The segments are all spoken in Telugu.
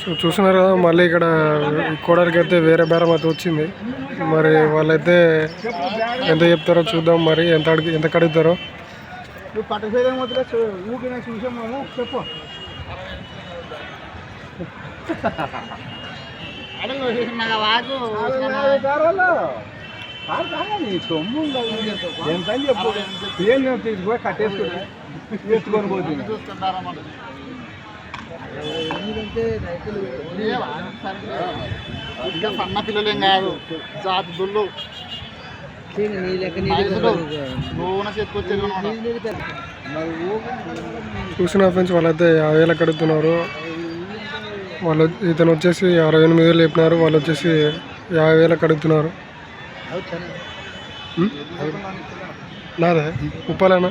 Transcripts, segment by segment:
సో చూస్తున్నారు కదా మళ్ళీ ఇక్కడ కోడలికి అయితే వేరే బేరం అయితే వచ్చింది. మరి వాళ్ళైతే ఎంత చెప్తారో చూద్దాం మరి ఎంత అడిగి ఎంత కడుగుతారో. ఎంత తీసుకుపోయి కట్టేసుకుని ఎత్తుకొని పోతుంది. ఇంకా సన్న పిల్లలేం కాదు. జాతి దుళ్ళు. చూసిన ఫ్రెండ్స్ వాళ్ళైతే యాభై వేలు కడుగుతున్నారు వాళ్ళు ఇతను వచ్చేసి అరవై ఎనిమిది వేలు చెప్పినారు వాళ్ళు వచ్చేసి యాభై వేలు కడుగుతున్నారు? నాదే? ఉప్పాలేనా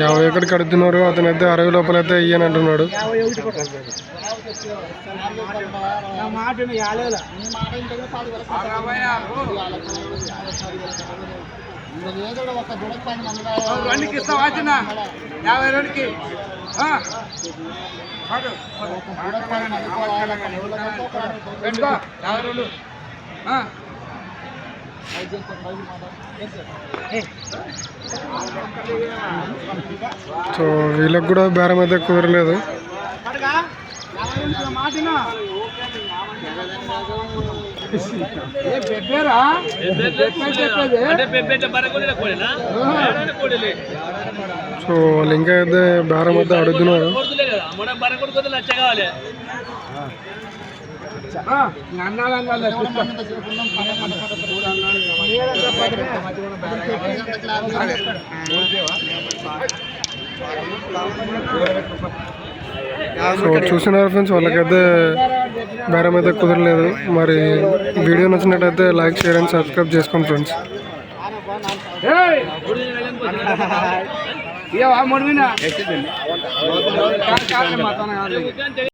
యాభై ఎక్కడికి కడుగుతున్నారు అతను అయితే అరవై లోపల అయితే ఇయ్యని అంటున్నాడు. రెండుకి ఇస్తావా చిన్న యాభై రెండుకి ఆ, పెట్టుకో యాభై రెండు సో వీళ్ళకి కూడా బేరం అయితే కుదరలేదు. సో వాళ్ళు ఇంకా అయితే బేరం అయితే అడుగుతున్నారు. సో చూస్తున్నారు ఫ్రెండ్స్ వాళ్ళకైతే బేరం అయితే కుదరలేదు మరి వీడియో నచ్చినట్టయితే లైక్ షేర్ అండ్ సబ్స్క్రైబ్ చేసుకోండి ఫ్రెండ్స్ ఏయ్! మూడు మీద